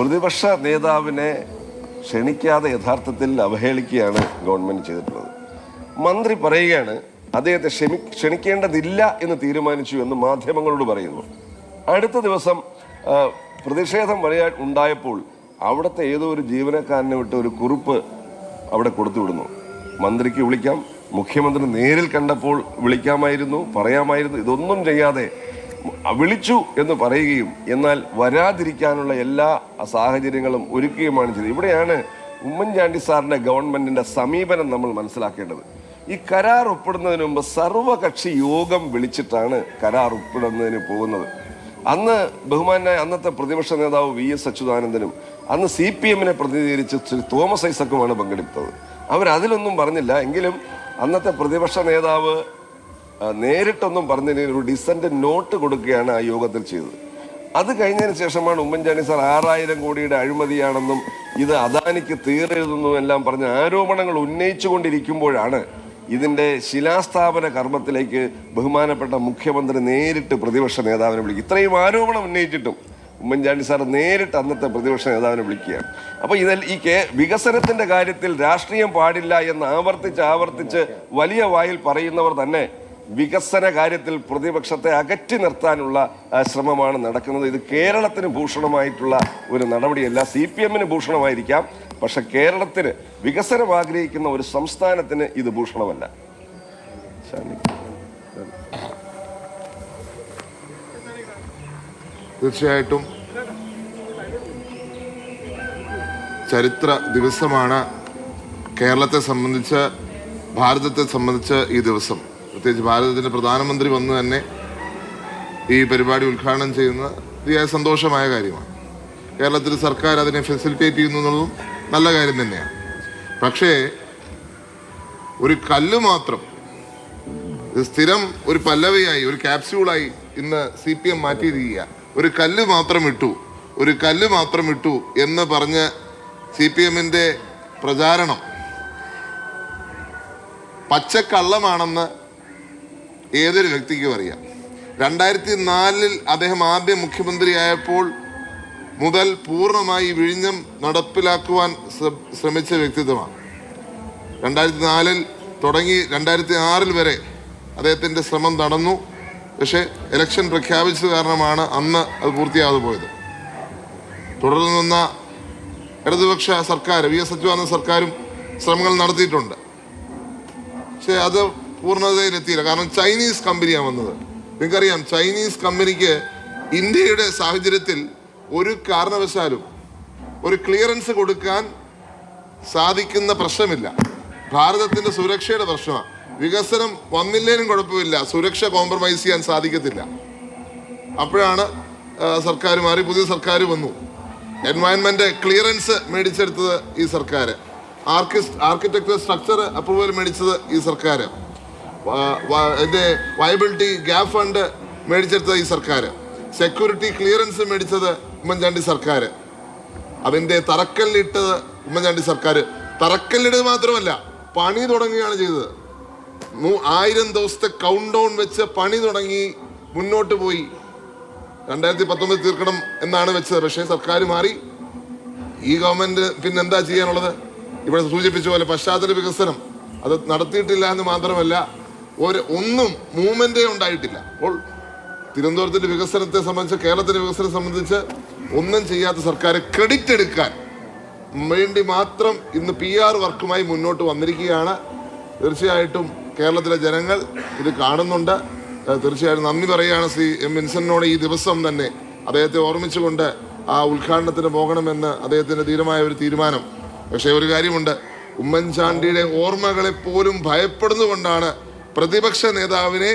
പ്രതിപക്ഷ നേതാവിനെ ക്ഷണിക്കാതെ യഥാർത്ഥത്തിൽ അവഹേളിക്കുകയാണ് ഗവൺമെന്റ് ചെയ്തിട്ടുള്ളത്. മന്ത്രി പറയുകയാണ് അദ്ദേഹത്തെ ക്ഷമി ക്ഷണിക്കേണ്ടതില്ല എന്ന് തീരുമാനിച്ചു എന്ന് മാധ്യമങ്ങളോട് പറയുന്നു. അടുത്ത ദിവസം പ്രതിഷേധം വഴിയാ ഉണ്ടായപ്പോൾ അവിടുത്തെ ഏതോ ഒരു ജീവനക്കാരനെ വിട്ട് ഒരു കുറിപ്പ് അവിടെ കൊടുത്തു വിടുന്നു മന്ത്രിക്ക് വിളിക്കാം മുഖ്യമന്ത്രി നേരിൽ കണ്ടപ്പോൾ വിളിക്കാമായിരുന്നു പറയാമായിരുന്നു ഇതൊന്നും ചെയ്യാതെ വിളിച്ചു എന്ന് പറയുകയും എന്നാൽ വരാതിരിക്കാനുള്ള എല്ലാ സാഹചര്യങ്ങളും ഒരുക്കുകയുമാണ് ചെയ്തത്. ഇവിടെയാണ് ഉമ്മൻചാണ്ടി സാറിന്റെ ഗവൺമെന്റിന്റെ സമീപനം നമ്മൾ മനസ്സിലാക്കേണ്ടത്. ഈ കരാർ ഒപ്പിടുന്നതിന് മുമ്പ് സർവകക്ഷി യോഗം വിളിച്ചിട്ടാണ് കരാർ ഒപ്പിടുന്നതിന് പോകുന്നത്. അന്ന് ബഹുമാനായ അന്നത്തെ പ്രതിപക്ഷ നേതാവ് വി എസ് അച്യുതാനന്ദനും അന്ന് സി പി എമ്മിനെ പ്രതിനിധീകരിച്ച് ശ്രീ തോമസ് ഐസക്കുമാണ് പങ്കെടുത്തത്. അവരതിലൊന്നും പറഞ്ഞില്ല. എങ്കിലും അന്നത്തെ പ്രതിപക്ഷ നേതാവ് നേരിട്ടൊന്നും പറഞ്ഞതിന് ഒരു ഡിസന്റ് നോട്ട് കൊടുക്കുകയാണ് ആ യോഗത്തിൽ ചെയ്തത്. അത് കഴിഞ്ഞതിന് ശേഷമാണ് ഉമ്മൻചാണ്ടി സാർ ആറായിരം കോടിയുടെ അഴിമതിയാണെന്നും ഇത് അദാനിക്ക് തീരെഴുതുന്നു എല്ലാം പറഞ്ഞ ആരോപണങ്ങൾ ഉന്നയിച്ചുകൊണ്ടിരിക്കുമ്പോഴാണ് ഇതിന്റെ ശിലാസ്ഥാപന കർമ്മത്തിലേക്ക് ബഹുമാനപ്പെട്ട മുഖ്യമന്ത്രി നേരിട്ട് പ്രതിപക്ഷ നേതാവിനെ വിളിക്കും ഇത്രയും ആരോപണം ഉന്നയിച്ചിട്ടും ഉമ്മൻചാണ്ടി സാർ നേരിട്ട് അന്നത്തെ പ്രതിപക്ഷ നേതാവിനെ വിളിക്കുകയാണ്. അപ്പോൾ ഇതിൽ ഈ കെ വികസനത്തിന്റെ കാര്യത്തിൽ രാഷ്ട്രീയം പാടില്ല എന്ന് ആവർത്തിച്ച് ആവർത്തിച്ച് വലിയ വായിൽ പറയുന്നവർ തന്നെ വികസന കാര്യത്തിൽ പ്രതിപക്ഷത്തെ അകറ്റി നിർത്താനുള്ള ശ്രമമാണ് നടക്കുന്നത്. ഇത് കേരളത്തിന് ഭൂഷണമായിട്ടുള്ള ഒരു നടപടിയല്ല. സി പി എമ്മിന് ഭൂഷണമായിരിക്കാം. പക്ഷെ കേരളത്തിന് വികസനം ആഗ്രഹിക്കുന്ന ഒരു സംസ്ഥാനത്തിന് ഇത് ഭൂഷണമല്ല. തീർച്ചയായിട്ടും. ചരിത്ര ദിവസമാണ് കേരളത്തെ സംബന്ധിച്ച് ഭാരതത്തെ സംബന്ധിച്ച് ഈ ദിവസം. പ്രത്യേകിച്ച് ഭാരതത്തിന്റെ പ്രധാനമന്ത്രി വന്ന് തന്നെ ഈ പരിപാടി ഉദ്ഘാടനം ചെയ്യുന്ന അതിയായ സന്തോഷമായ കാര്യമാണ്. കേരളത്തിൽ സർക്കാർ അതിനെ ഫെസിലിറ്റേറ്റ് ചെയ്യുന്നു എന്നുള്ളതും നല്ല കാര്യം തന്നെയാണ്. പക്ഷേ ഒരു കല്ല് മാത്രം സ്ഥിരം ഒരു പല്ലവിയായി ഒരു ക്യാപ്സ്യൂളായി ഇന്ന് സി പി എം മാറ്റിയിരിക്കുക. ഒരു കല്ല് മാത്രം ഇട്ടു ഒരു കല്ല് മാത്രം ഇട്ടു എന്ന് പറഞ്ഞ് സി പി എമ്മിന്റെ പ്രചാരണം പച്ചക്കള്ളമാണെന്ന് ഏതൊരു വ്യക്തിക്കും അറിയാം. രണ്ടായിരത്തി നാലിൽ അദ്ദേഹം ആദ്യം മുഖ്യമന്ത്രിയായപ്പോൾ മുതൽ പൂർണമായി വിഴിഞ്ഞം നടപ്പിലാക്കുവാൻ ശ്രമിച്ച വ്യക്തിത്വമാണ്. രണ്ടായിരത്തി നാലിൽ തുടങ്ങി രണ്ടായിരത്തി ആറിൽ വരെ അദ്ദേഹത്തിന്റെ ശ്രമം നടന്നു. പക്ഷേ ഇലക്ഷൻ പ്രഖ്യാപിച്ചത് കാരണമാണ് അന്ന് അത് പൂർത്തിയാകാതെ പോയത്. തുടർന്ന് നിന്ന ഇടതുപക്ഷ സർക്കാർ വി എസ് അച്യുതാനന്ദ സർക്കാരും ശ്രമങ്ങൾ നടത്തിയിട്ടുണ്ട്. പക്ഷേ അത് പൂർണതയിലെത്തിയില്ല. കാരണം ചൈനീസ് കമ്പനിയാണ് വന്നത്. നിങ്ങൾക്കറിയാം ചൈനീസ് കമ്പനിക്ക് ഇന്ത്യയുടെ സാഹചര്യത്തിൽ ഒരു കാരണവശാലും ഒരു ക്ലിയറൻസ് കൊടുക്കാൻ സാധിക്കുന്ന പ്രശ്നമില്ല. ഭാരതത്തിന്റെ സുരക്ഷയുടെ പ്രശ്നമാണ്. വികസനം വന്നില്ലേലും കുഴപ്പമില്ല. സുരക്ഷ കോംപ്രമൈസ് ചെയ്യാൻ സാധിക്കത്തില്ല. അപ്പോഴാണ് സർക്കാർ മാറി പുതിയ സർക്കാർ വന്നു. എൻവയൺമെന്റ് ക്ലിയറൻസ് മേടിച്ചെടുത്തത് ഈ സർക്കാർ ആർക്കിസ്റ്റ് ആർക്കിടെക്ചർ സ്ട്രക്ചർ അപ്രൂവൽ മേടിച്ചത് ഈ സർക്കാർ എന്റെ വയബിലിറ്റി ഗ്യാപ് ഫണ്ട് മേടിച്ചെടുത്തത് ഈ സർക്കാർ സെക്യൂരിറ്റി ക്ലിയറൻസ് മേടിച്ചത് ഉമ്മൻചാണ്ടി സർക്കാർ അതിന്റെ തറക്കല്ലിട്ടത് ഉമ്മൻചാണ്ടി സർക്കാർ തറക്കല്ലിടത് മാത്രമല്ല പണി തുടങ്ങുകയാണ് ചെയ്തത്. ആയിരം ദിവസത്തെ കൗണ്ട് ഡൗൺ വെച്ച് പണി തുടങ്ങി മുന്നോട്ട് പോയി. രണ്ടായിരത്തി പത്തൊമ്പത് തീർക്കണം എന്നാണ് വെച്ചത്. പക്ഷേ സർക്കാർ മാറി. ഈ ഗവൺമെന്റ് പിന്നെ എന്താ ചെയ്യാനുള്ളത്? ഇവിടെ സൂചിപ്പിച്ച പോലെ പശ്ചാത്തല വികസനം. അത് നടത്തിയിട്ടില്ല എന്ന് മാത്രമല്ല ഒരു ഒന്നും മൂവ്മെന്റേ ഉണ്ടായിട്ടില്ല. അപ്പോൾ തിരുവനന്തപുരത്തിന്റെ വികസനത്തെ സംബന്ധിച്ച് കേരളത്തിന്റെ വികസനത്തെ സംബന്ധിച്ച് ഒന്നും ചെയ്യാത്ത സർക്കാർ ക്രെഡിറ്റ് എടുക്കാൻ വേണ്ടി മാത്രം ഇന്ന് പി ആർ വർക്കുമായി മുന്നോട്ട് വന്നിരിക്കുകയാണ്. തീർച്ചയായിട്ടും കേരളത്തിലെ ജനങ്ങൾ ഇത് കാണുന്നുണ്ട്. തീർച്ചയായിട്ടും തീർച്ചയായും നന്ദി പറയുകയാണ് ശ്രീ എം വിൻസനോട് ഈ ദിവസം തന്നെ അദ്ദേഹത്തെ ഓർമ്മിച്ചുകൊണ്ട് ആ ഉദ്ഘാടനത്തിന് പോകണമെന്ന് അദ്ദേഹത്തിന്റെ ധീരമായ ഒരു തീരുമാനം. പക്ഷേ ഒരു കാര്യമുണ്ട്. ഉമ്മൻചാണ്ടിയുടെ ഓർമ്മകളെ പോലും ഭയപ്പെടുന്നുകൊണ്ടാണ് പ്രതിപക്ഷ നേതാവിനെ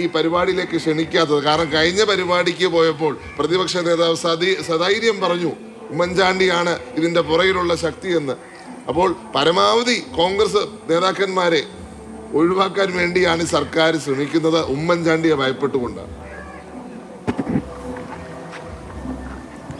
ഈ പരിപാടിയിലേക്ക് ക്ഷണിക്കാത്തത്. കാരണം കഴിഞ്ഞ പരിപാടിക്ക് പോയപ്പോൾ പ്രതിപക്ഷ നേതാവ് സതി സധൈര്യം പറഞ്ഞു ഉമ്മൻചാണ്ടിയാണ് ഇതിന്റെ പുറകിലുള്ള ശക്തി എന്ന്. അപ്പോൾ പരമാവധി കോൺഗ്രസ് നേതാക്കന്മാരെ ഒഴിവാക്കാൻ വേണ്ടിയാണ് സർക്കാർ ശ്രമിക്കുന്നത്. ഉമ്മൻചാണ്ടിയെ ഭയപ്പെട്ടുകൊണ്ട്